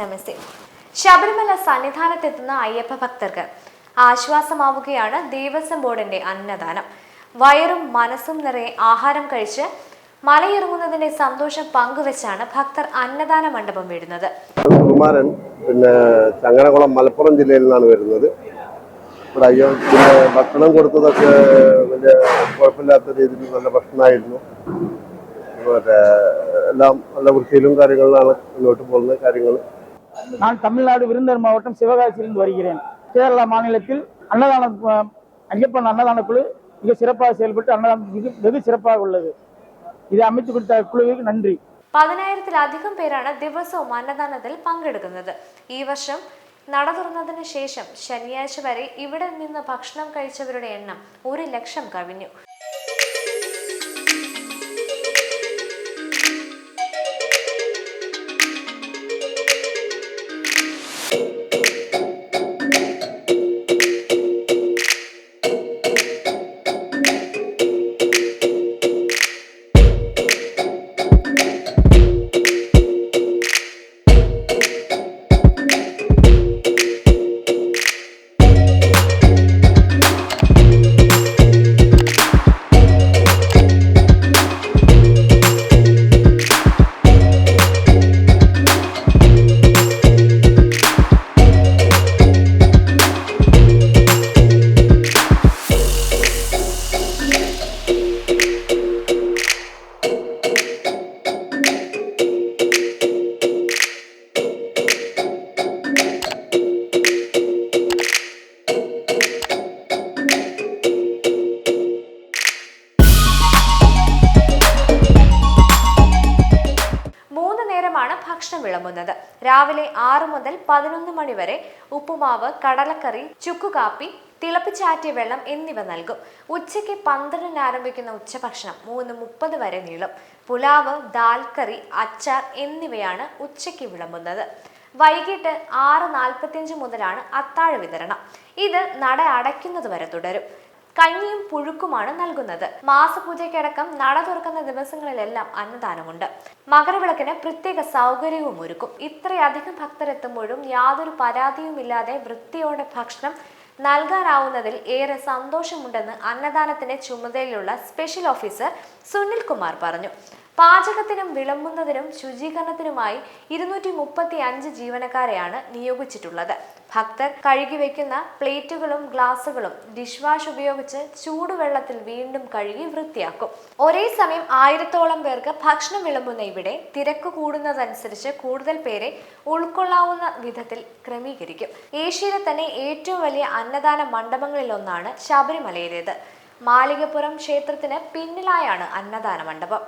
നമസ്തേ. ശബരിമല സന്നിധാനത്തെത്തുന്ന അയ്യപ്പ ഭക്തർക്ക് ആശ്വാസമാവുകയാണ് ദേവസ്വം ബോർഡിന്റെ അന്നദാനം. വയറും മനസ്സും നിറയെ ആഹാരം കഴിച്ച് മലയിറങ്ങുന്നതിന്റെ സന്തോഷം പങ്കുവെച്ചാണ് ഭക്തർ അന്നദാന മണ്ഡപം വിടുന്നത്. കുമാരൻ പിന്നെ ചങ്ങനകുളം മലപ്പുറം ജില്ലയിൽ നിന്നാണ് വരുന്നത്. ഇവിടെ ഭക്ഷണം കൊടുത്തതൊക്കെ വലിയ കുഴപ്പമില്ലാത്ത രീതിയിൽ നല്ല ഭക്ഷണമായിരുന്നു. മറ്റേ എല്ലാം നല്ല വൃത്തിയിലും കാര്യങ്ങളിലാണ് മുന്നോട്ട് പോകുന്ന കാര്യങ്ങൾ. நான் தமிழ்நாடு விருந்தர் மாவட்டம் சிவகாசியிலிருந்து வருகிறேன் கேரளா மாநிலத்தில் அன்னதான அஹ், ஐயப்பன் அன்னதான குழு மிக சிறப்பாக செயல்பட்டு அன்னதானம் மிக வெகு சிறப்பாக உள்ளது இதை அமைத்து கொடுத்த குழுவிற்கு நன்றி പതിനായിരത്തിലധികം പേരാണ് ദിവസവും അന്നദാനത്തിൽ പങ്കെടുക്കുന്നത് ഈ വർഷം നട തുറന്നതിന് ശേഷം ശനിയാഴ്ച വരെ ഇവിടെ നിന്ന് ഭക്ഷണം കഴിച്ചവരുടെ എണ്ണം ഒരു ലക്ഷം കവിഞ്ഞു ഭക്ഷണം വിളമ്പുന്നത്. രാവിലെ ആറ് മുതൽ പതിനൊന്ന് മണി വരെ ഉപ്പുമാവ് കടലക്കറി ചുക്കുകാപ്പി തിളപ്പിച്ചാറ്റിയ വെള്ളം എന്നിവ നൽകും. ഉച്ചയ്ക്ക് പന്ത്രണ്ടിന് ആരംഭിക്കുന്ന ഉച്ചഭക്ഷണം മൂന്ന് മുപ്പത് വരെ നീളും. പുലാവ് ദാൽ കറി അച്ചാർ എന്നിവയാണ് ഉച്ചയ്ക്ക് വിളമ്പുന്നത്. വൈകിട്ട് ആറ് നാൽപ്പത്തിയഞ്ച് മുതലാണ് അത്താഴ വിതരണം. ഇത് നട അടയ്ക്കുന്നത് വരെ തുടരും. കഞ്ഞിയും പുഴുക്കുമാണ് നൽകുന്നത്. മാസപൂജയ്ക്കടക്കം നട തുറക്കുന്ന ദിവസങ്ങളിലെല്ലാം അന്നദാനമുണ്ട്. മകരവിളക്കിന് പ്രത്യേക സൗകര്യവും ഒരുക്കും. ഇത്രയധികം ഭക്തരെത്തുമ്പോഴും യാതൊരു പരാതിയുമില്ലാതെ വൃത്തിയോടെ ഭക്ഷണം നൽകാനാവുന്നതിൽ ഏറെ സന്തോഷമുണ്ടെന്ന് അന്നദാനത്തിന്റെ ചുമതലയുള്ള സ്പെഷ്യൽ ഓഫീസർ സുനിൽ കുമാർ പറഞ്ഞു. പാചകത്തിനും വിളമ്പുന്നതിനും ശുചീകരണത്തിനുമായി ഇരുന്നൂറ്റി മുപ്പത്തി അഞ്ച് ജീവനക്കാരെയാണ് നിയോഗിച്ചിട്ടുള്ളത്. ഭക്തർ കഴുകി വയ്ക്കുന്ന പ്ലേറ്റുകളും ഗ്ലാസുകളും ഡിഷ് വാഷ് ഉപയോഗിച്ച് ചൂടുവെള്ളത്തിൽ വീണ്ടും കഴുകി വൃത്തിയാക്കും. ഒരേ സമയം ആയിരത്തോളം പേർക്ക് ഭക്ഷണം വിളമ്പുന്ന ഇവിടെ തിരക്ക് കൂടുന്നതനുസരിച്ച് കൂടുതൽ പേരെ ഉൾക്കൊള്ളാവുന്ന വിധത്തിൽ ക്രമീകരിക്കും. ഏഷ്യയിലെ തന്നെ ഏറ്റവും വലിയ അന്നദാന മണ്ഡപങ്ങളിലൊന്നാണ് ശബരിമലയിലേത്. മാളികപ്പുറം ക്ഷേത്രത്തിന് പിന്നിലായാണ് അന്നദാന മണ്ഡപം.